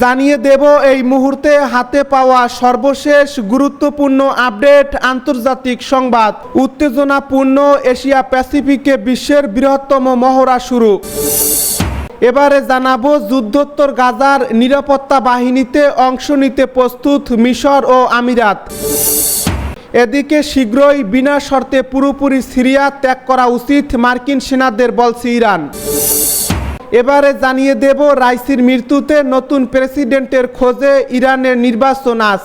জানিয়ে দেব, এই মুহূর্তে হাতে পাওয়া সর্বশেষ গুরুত্বপূর্ণ আপডেট আন্তর্জাতিক সংবাদ। উত্তেজনাপূর্ণ এশিয়া প্যাসিফিকে বিশ্বের বৃহত্তম মহড়া শুরু। এবারে জানাব, যুদ্ধোত্তর গাজার নিরাপত্তা বাহিনীতে অংশ নিতে প্রস্তুত মিশর ও আমিরাত। এদিকে শীঘ্রই বিনা শর্তে পুরোপুরি সিরিয়া ত্যাগ করা উচিত মার্কিন সেনাদের, বলছে ইরান। এবারে জানিয়ে দেব রাইসির মৃত্যুতে নতুন প্রেসিডেন্টের খোঁজে ইরানের নির্বাচন আজ।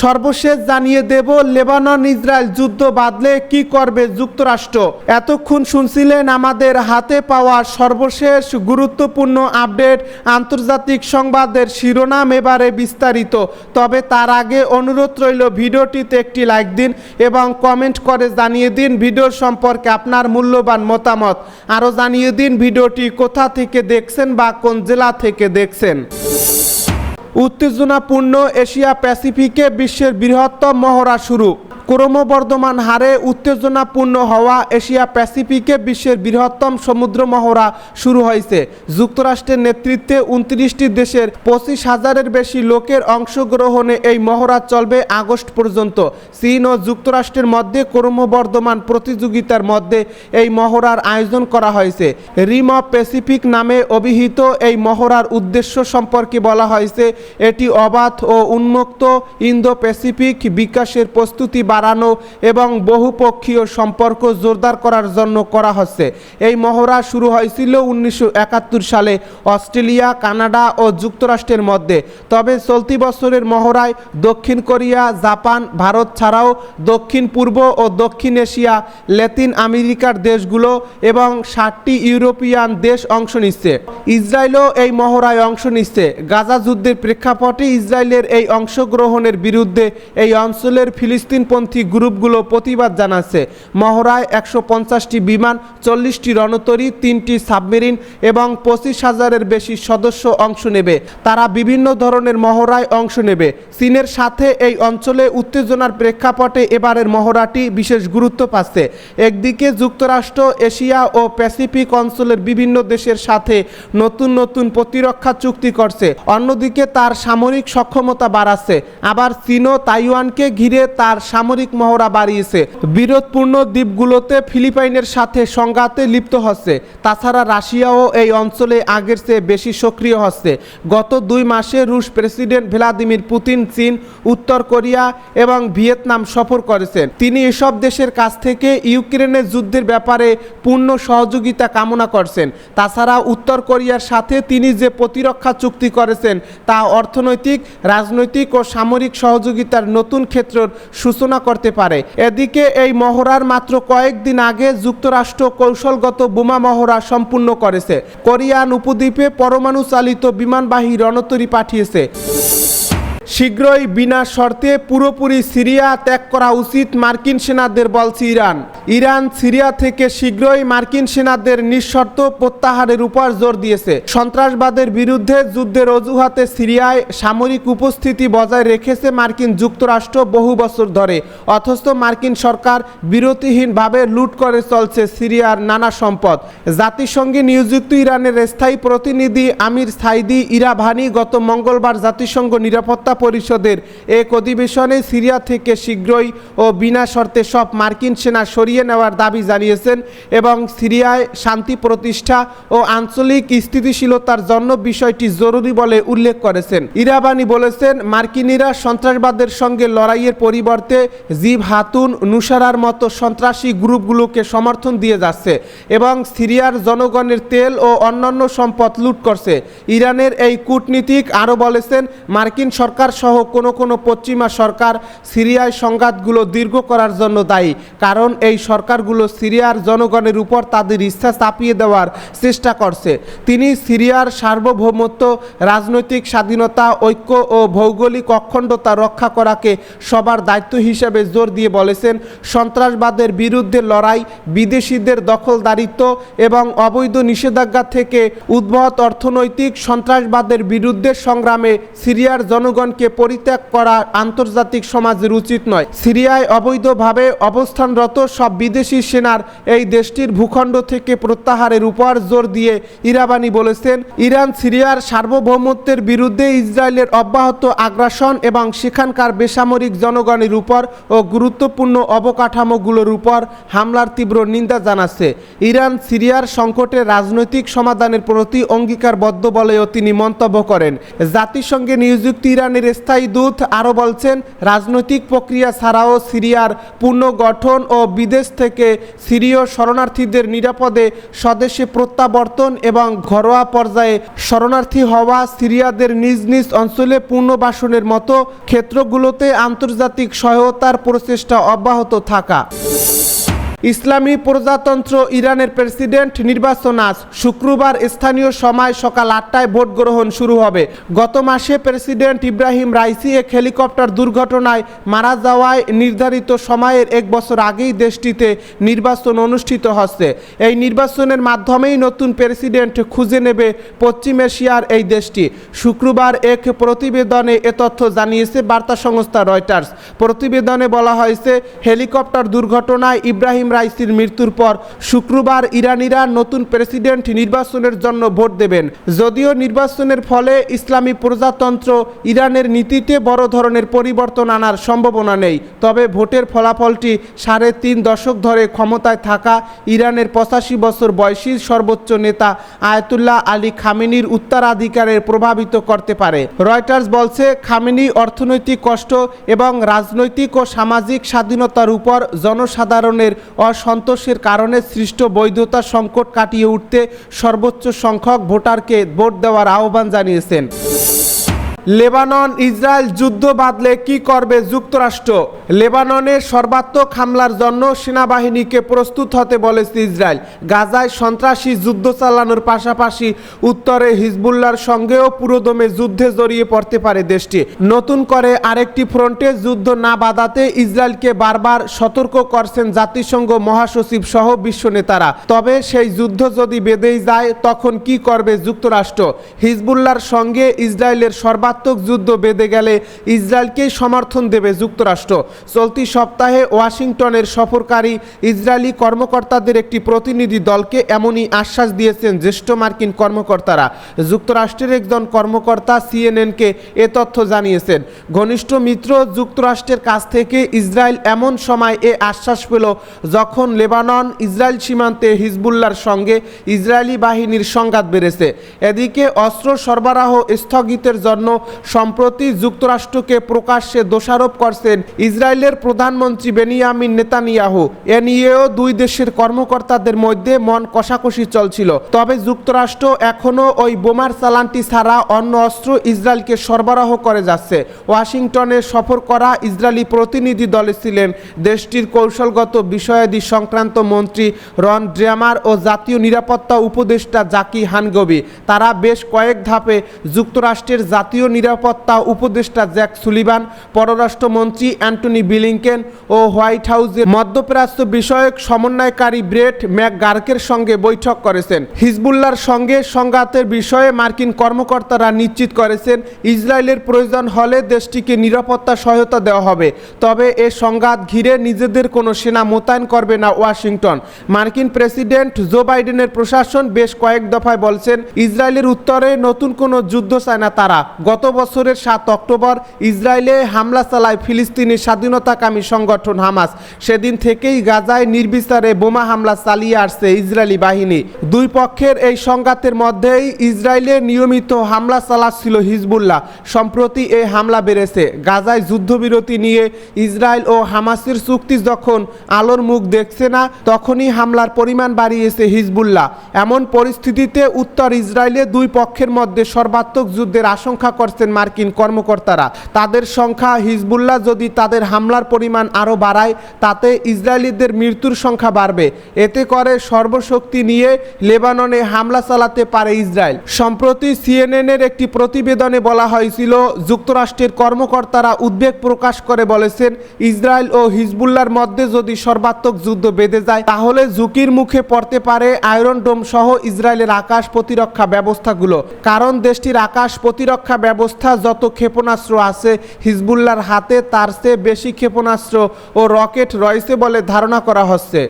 সর্বশেষ জানিয়ে দেব, লেবানন, ইসরায়েল যুদ্ধ বাদলে কি করবে যুক্তরাষ্ট্র? এতক্ষণ শুনছিলেন আমাদের হাতে পাওয়া সর্বশেষ গুরুত্বপূর্ণ আপডেট, আন্তর্জাতিক সংবাদের শিরোনাম এবারে বিস্তারিত। তবে তার আগে অনুরোধ রইল, ভিডিওটিতে একটি লাইক দিন এবং কমেন্ট করে জানিয়ে দিন ভিডিও সম্পর্কে আপনার মূল্যবান মতামত। আরও জানিয়ে দিন ভিডিওটি কোথা থেকে দেখছেন বা কোন জেলা থেকে দেখছেন। উত্তেজনাপূর্ণ এশিয়া প্যাসিফিকে বিশ্বের বৃহত্তম মহড়া শুরু। ক্রমবর্ধমান হারে উত্তেজনাপূর্ণ হওয়া এশিয়া প্যাসিফিকে বিশ্বের বৃহত্তম সমুদ্র মহড়া শুরু হয়েছে। যুক্তরাষ্ট্রের নেতৃত্বে উনত্রিশটি দেশের পঁচিশ হাজারের বেশি লোকের অংশগ্রহণে এই মহড়া চলবে আগস্ট পর্যন্ত। চীন ও যুক্তরাষ্ট্রের মধ্যে ক্রমবর্ধমান প্রতিযোগিতার মধ্যে এই মহড়ার আয়োজন করা হয়েছে। রিম অফ প্যাসিফিক নামে অভিহিত এই মহড়ার উদ্দেশ্য সম্পর্কে বলা হয়েছে, এটি অবাধ ও উন্মুক্ত ইন্দো প্যাসিফিক বিকাশের প্রস্তুতি বাড়ানো এবং বহুপক্ষীয় সম্পর্ক জোরদার করার জন্য করা হচ্ছে। এই মহড়া শুরু হয়েছিল উনিশশো একাত্তর সালে অস্ট্রেলিয়া, কানাডা ও যুক্তরাষ্ট্রের মধ্যে। তবে চলতি বছরের মহড়ায় দক্ষিণ কোরিয়া, জাপান, ভারত ছাড়াও দক্ষিণ পূর্ব ও দক্ষিণ এশিয়া, ল্যাতিন আমেরিকার দেশগুলো এবং ষাটটি ইউরোপিয়ান দেশ অংশ নিচ্ছে। ইসরায়েলও এই মহড়ায় অংশ নিচ্ছে। গাজা যুদ্ধের প্রেক্ষাপটে ইসরায়েলের এই অংশগ্রহণের বিরুদ্ধে এই অঞ্চলের ফিলিস্তিনপন্থী গ্রুপগুলো প্রতিবাদ জানাচ্ছে। মহড়ায় একশো পঞ্চাশটি বিমান, চল্লিশটি রণতরী, তিনটি সাবমেরিন এবং পঁচিশ হাজারের বেশি সদস্য অংশ নেবে। তারা বিভিন্ন ধরনের মহড়ায় অংশ নেবে। চীনের সাথে এই অঞ্চলে উত্তেজনার প্রেক্ষাপটে এবারের মহড়াটি বিশেষ গুরুত্ব পাচ্ছে। একদিকে যুক্তরাষ্ট্র, এশিয়া ও প্যাসিফিক অঞ্চলের বিভিন্ন দেশের সাথে নতুন নতুন প্রতিরক্ষা চুক্তি করছে। অন্যদিকে তার সামরিক সক্ষমতা বাড়াচ্ছে। আবার চীনও তাইওয়ানকে ঘিরে তার সামরিক মহড়া বাড়িয়েছে। বিরোধপূর্ণ দ্বীপগুলোতে ফিলিপাইনের সাথে সংঘাতে লিপ্ত হচ্ছে। তাছাড়া রাশিয়াও এই অঞ্চলে আগের চেয়ে বেশি সক্রিয় হচ্ছে। গত দুই মাসে রুশ প্রেসিডেন্ট ভ্লাদিমির পুতিন চীন, উত্তর কোরিয়া এবং ভিয়েতনাম সফর করেছেন। তিনি এসব দেশের কাছ থেকে ইউক্রেনের যুদ্ধের ব্যাপারে পূর্ণ সহযোগিতা কামনা করছেন। তাছাড়া উত্তর কোরিয়ার সাথে তিনি যে প্রতিরক্ষা চুক্তি করেছেন, তা অর্থনৈতিক, রাজনৈতিক ও সামরিক সহযোগিতার নতুন ক্ষেত্রের সূচনা করতে পারে। এদিকে এই মহড়ার মাত্র কয়েকদিন আগে যুক্তরাষ্ট্র কৌশলগত বোমা মহড়া সম্পূর্ণ করেছে। কোরিয়ান উপদ্বীপে পরমাণু চালিত বিমানবাহী রণতরী পাঠিয়েছে। শীঘ্রই বিনা শর্তে পুরোপুরি সিরিয়া ত্যাগ করা উচিত মার্কিন সেনাদের বলছে ইরান। ইরান সিরিয়া থেকে শীঘ্রই মার্কিন সেনাদের নিঃশর্ত প্রত্যাহারের উপর জোর দিয়েছে। সন্ত্রাসবাদের বিরুদ্ধে যুদ্ধের অজুহাতে সিরিয়ায় সামরিক উপস্থিতি বজায় রেখেছে মার্কিন যুক্তরাষ্ট্র বহু বছর ধরে। অথচ মার্কিন সরকার বিরতিহীনভাবে লুট করে চলছে সিরিয়ার নানা সম্পদ। জাতিসংঘে নিয়োজিত ইরানের স্থায়ী প্রতিনিধি আমির সাইদি ইরাভানি গত মঙ্গলবার জাতিসংঘ নিরাপত্তা পরিষদের এক অধিবেশনে সিরিয়া থেকে শীঘ্রই ও বিনা শর্তে সব মার্কিন সেনা সরিয়ে নেওয়ার দাবি জানিয়েছেন এবং সিরিয়ায় শান্তি প্রতিষ্ঠা ও আঞ্চলিক স্থিতিশীলতার জন্য বিষয়টি জরুরি বলে উল্লেখ করেছেন। ইরাবানি বলেছেন, মার্কিনিরা সন্ত্রাসবাদের সঙ্গে লড়াইয়ের পরিবর্তে জিব হাতুন নুসারার মতো সন্ত্রাসী গ্রুপগুলোকে সমর্থন দিয়ে যাচ্ছে এবং সিরিয়ার জনগণের তেল ও অন্যান্য সম্পদ লুট করছে। ইরানের এই কূটনীতিক আরও বলেছেন, মার্কিন সরকার সহ কোনো কোনো পশ্চিমা সরকার সিরিয়ায় সংঘাতগুলো দীর্ঘ করার জন্য দায়ী। কারণ এই সরকারগুলো সিরিয়ার জনগণের উপর তাদের ইচ্ছা চাপিয়ে দেওয়ার চেষ্টা করছে। তিনি সিরিয়ার সার্বভৌমত্ব, রাজনৈতিক স্বাধীনতা, ঐক্য ও ভৌগোলিক অখণ্ডতা রক্ষা করাকে সবার দায়িত্ব হিসেবে জোর দিয়ে বলেছেন। সন্ত্রাসবাদের বিরুদ্ধে লড়াই, বিদেশিদের দখলদারিত্ব এবং অবৈধ নিষেধাজ্ঞা থেকে উদ্ভূত অর্থনৈতিক সন্ত্রাসবাদের বিরুদ্ধে সংগ্রামে সিরিয়ার জনগণকে লেবাননকে পরিত্যাগ করা আন্তর্জাতিক সমাজের উচিত নয়। সিরিয়ায় অবৈধভাবে অবস্থানরত সব বিদেশি সেনার এই দেশটির ভূখণ্ড থেকে প্রত্যাহারের উপর জোর দিয়ে ইরাবানি বলেছেন। ইরান সিরিয়ার সার্বভৌমত্বের বিরুদ্ধে ইসরায়েলের অব্যাহত আগ্রাসন এবং সেখানকার বেসামরিক জনগণের উপর ও গুরুত্বপূর্ণ অবকাঠামোগুলোর উপর হামলার তীব্র নিন্দা জানাচ্ছে। ইরান সিরিয়ার সংকটে রাজনৈতিক সমাধানের প্রতি অঙ্গীকারবদ্ধ বলেও তিনি মন্তব্য করেন। জাতিসংঘে নিযুক্ত ইরানের স্থায়ী দূত আরও বলছেন, রাজনৈতিক প্রক্রিয়া ছাড়াও সিরিয়ার পুনর্গঠন ও বিদেশ থেকে সিরীয় শরণার্থীদের নিরাপদে স্বদেশে প্রত্যাবর্তন এবং ঘরোয়া পর্যায়ে শরণার্থী হওয়া সিরিয়াদের নিজ নিজ অঞ্চলে পুনর্বাসনের মতো ক্ষেত্রগুলোতে আন্তর্জাতিক সহায়তার প্রচেষ্টা অব্যাহত থাকা। ইসলামী প্রজাতন্ত্র ইরানের প্রেসিডেন্ট নির্বাচন আজ শুক্রবার স্থানীয় সময় সকাল আটটায় ভোট গ্রহণ শুরু হবে। গত মাসে প্রেসিডেন্ট ইব্রাহিম রাইসি এক হেলিকপ্টার দুর্ঘটনায় মারা যাওয়ায় নির্ধারিত সময়ের এক বছর আগেই দেশটিতে নির্বাচন অনুষ্ঠিত হচ্ছে। এই নির্বাচনের মাধ্যমেই নতুন প্রেসিডেন্ট খুঁজে নেবে পশ্চিম এশিয়ার এই দেশটি। শুক্রবার এক প্রতিবেদনে এ তথ্য জানিয়েছে বার্তা সংস্থা রয়টার্স। প্রতিবেদনে বলা হয়েছে, হেলিকপ্টার দুর্ঘটনায় ইব্রাহিম রাইসির মৃত্যুর পর শুক্রবার ইরানিরা নতুন প্রেসিডেন্ট নির্বাচনের জন্য ভোট দেবেন। যদিও নির্বাচনের ফলে ইসলামী প্রজাতন্ত্র ইরানের নীতিতে বড় ধরনের পরিবর্তন আনার সম্ভাবনা নেই। তবে ভোটের ফলাফলটি সাড়ে তিন দশক ধরে ক্ষমতায় থাকা ইরানের পঁচাশি বছর বয়সী সর্বোচ্চ নেতা আয়াতুল্লাহ আলী খামিনির উত্তরাধিকারের প্রভাবিত করতে পারে। রয়টার্স বলছে, খামিনি অর্থনৈতিক কষ্ট এবং রাজনৈতিক ও সামাজিক স্বাধীনতার উপর জনসাধারণের অসন্তোষের কারণে সৃষ্ট বৈধতা সংকট কাটিয়ে উঠতে সর্বোচ্চ সংখ্যক ভোটারকে ভোট দেওয়ার আহ্বান জানিয়েছেন। লেবানন ইসরায়েল যুদ্ধ বাঁধলে কি করবে যুক্তরাষ্ট্র? লেবাননের সর্বাত্মক হামলার জন্য সেনাবাহিনীকে প্রস্তুত হতে বলেছে ইসরায়েল। গাজায় সন্ত্রাসী যুদ্ধ চালানোর পাশাপাশি উত্তরে হিজবুল্লার সঙ্গেও পুরোদমে যুদ্ধে জড়িয়ে পড়তে পারে দেশটি। নতুন করে আরেকটি ফ্রন্টে যুদ্ধ না বাধাতে ইসরায়েলকে বারবার সতর্ক করছেন জাতিসংঘ মহাসচিব সহ বিশ্ব নেতারা। তবে সেই যুদ্ধ যদি বেঁধেই যায়, তখন কি করবে যুক্তরাষ্ট্র? হিজবুল্লার সঙ্গে ইসরায়েলের সর্বাত্মক যুদ্ধ বেঁধে গেলে ইসরায়েলকেই সমর্থন দেবে যুক্তরাষ্ট্র। চলতি সপ্তাহে ওয়াশিংটনের সফরকারী ইসরায়েলি কর্মকর্তাদের একটি প্রতিনিধি দলকে এমনই আশ্বাস দিয়েছেন জ্যেষ্ঠ মার্কিন কর্মকর্তারা। যুক্তরাষ্ট্রের একজন কর্মকর্তা সিএনএনকে এ তথ্য জানিয়েছেন। ঘনিষ্ঠ মিত্র যুক্তরাষ্ট্রের কাছ থেকে ইসরায়েল এমন সময় এ আশ্বাস পেল যখন লেবানন, ইসরায়েল সীমান্তে হিজবুল্লার সঙ্গে ইসরায়েলি বাহিনীর সংঘাত বেড়েছে। এদিকে অস্ত্র সরবরাহ স্থগিতের জন্য সম্প্রতি যুক্তরাষ্ট্রকে প্রকাশ্যে দোষারোপ করছেন ইসরায়েলের প্রধানমন্ত্রী বেনিয়ামিন নেতানিয়াহু। এ নিয়েও দুই দেশের কর্মকর্তাদের মধ্যে মন কষাকষি চলছিল। তবে যুক্তরাষ্ট্র এখনও ওই বোমার চালানটি ছাড়া অন্য অস্ত্র ইসরায়েলকে সরবরাহ করে যাচ্ছে। ওয়াশিংটনে সফর করা ইসরায়েলি প্রতিনিধি দলে ছিলেন দেশটির কৌশলগত বিষয়াদি সংক্রান্ত মন্ত্রী রন ড্রেমার ও জাতীয় নিরাপত্তা উপদেষ্টা জাকি হানগবি। তারা বেশ কয়েক ধাপে যুক্তরাষ্ট্রের জাতীয় নিরাপত্তা উপদেষ্টা জ্যাক সুলিভান, পররাষ্ট্রমন্ত্রী অ্যান্টনি বিলিংকেন ও হোয়াইট হাউসের মধ্যপ্রাচ্য বিষয়ক সমন্বয়কারী ব্রেট ম্যাকগার্কের সঙ্গে বৈঠক করেছেন। হিজবুল্লার সঙ্গে সংঘাতের বিষয়ে মার্কিন কর্মকর্তারা নিশ্চিত করেছেন, ইসরায়েলের প্রয়োজন হলে দেশটিকে নিরাপত্তা সহায়তা দেওয়া হবে। তবে এ সংঘাত ঘিরে নিজেদের কোনো সেনা মোতায়েন করবে না ওয়াশিংটন। মার্কিন প্রেসিডেন্ট জো বাইডেনের প্রশাসন বেশ কয়েক দফায় বলছেন, ইসরায়েলের উত্তরে নতুন কোনো যুদ্ধ চায় না তারা। গত বছরের সাত অক্টোবর ইসরায়েলে হামলা চালায় ফিলিস্তিনি স্বাধীনতাকামী সংগঠন হামাস। সেদিন থেকেই গাজায় নির্বিচারে বোমা হামলা চালিয়ে আসছে ইসরায়েলি বাহিনী। দুই পক্ষের এই সংঘাতের মধ্যেই ইসরায়েলে নিয়মিত হামলা চালাচ্ছিল হিজবুল্লাহ। সম্প্রতি এই হামলা বেড়েছে। গাজায় যুদ্ধবিরতি নিয়ে ইসরায়েল ও হামাসের চুক্তি যখন আলোর মুখ দেখছে না, তখনই হামলার পরিমাণ বাড়িয়েছে হিজবুল্লাহ। এমন পরিস্থিতিতে উত্তর ইসরায়েলে দুই পক্ষের মধ্যে সর্বাত্মক যুদ্ধের আশঙ্কা করছেন মার্কিন কর্মকর্তারা। তাদের সংখ্যা হিজবুল্লাহ যদি তাদের হামলার পরিমাণ আরও বাড়ায়, তাতে ইসরায়েলিদের মৃত্যুর সংখ্যা বাড়বে। এতে করে সর্বশক্তি নিয়ে লেবাননে হামলা চালাতে পারে ইসরায়েল। সম্প্রতি সিএনএনের একটি প্রতিবেদনে বলা হয়েছিল, যুক্তরাষ্ট্রের কর্মকর্তারা উদ্বেগ প্রকাশ করে বলেছেন, ইসরায়েল ও হিজবুল্লার মধ্যে যদি সর্বাত্মক যুদ্ধ বেঁধে যায়, তাহলে ঝুঁকির মুখে পড়তে পারে আয়রন ডোম সহ ইসরায়েলের আকাশ প্রতিরক্ষা ব্যবস্থাগুলো। কারণ দেশটির আকাশ প্রতিরক্ষা ব্যবস্থা যত ক্ষেপণাস্ত্র আছে হিজবুল্লার হাতে তার চেয়ে বেশি ক্ষেপণাস্ত্র ও রকেট রয়েছে বলে ধারণা করা হচ্ছে।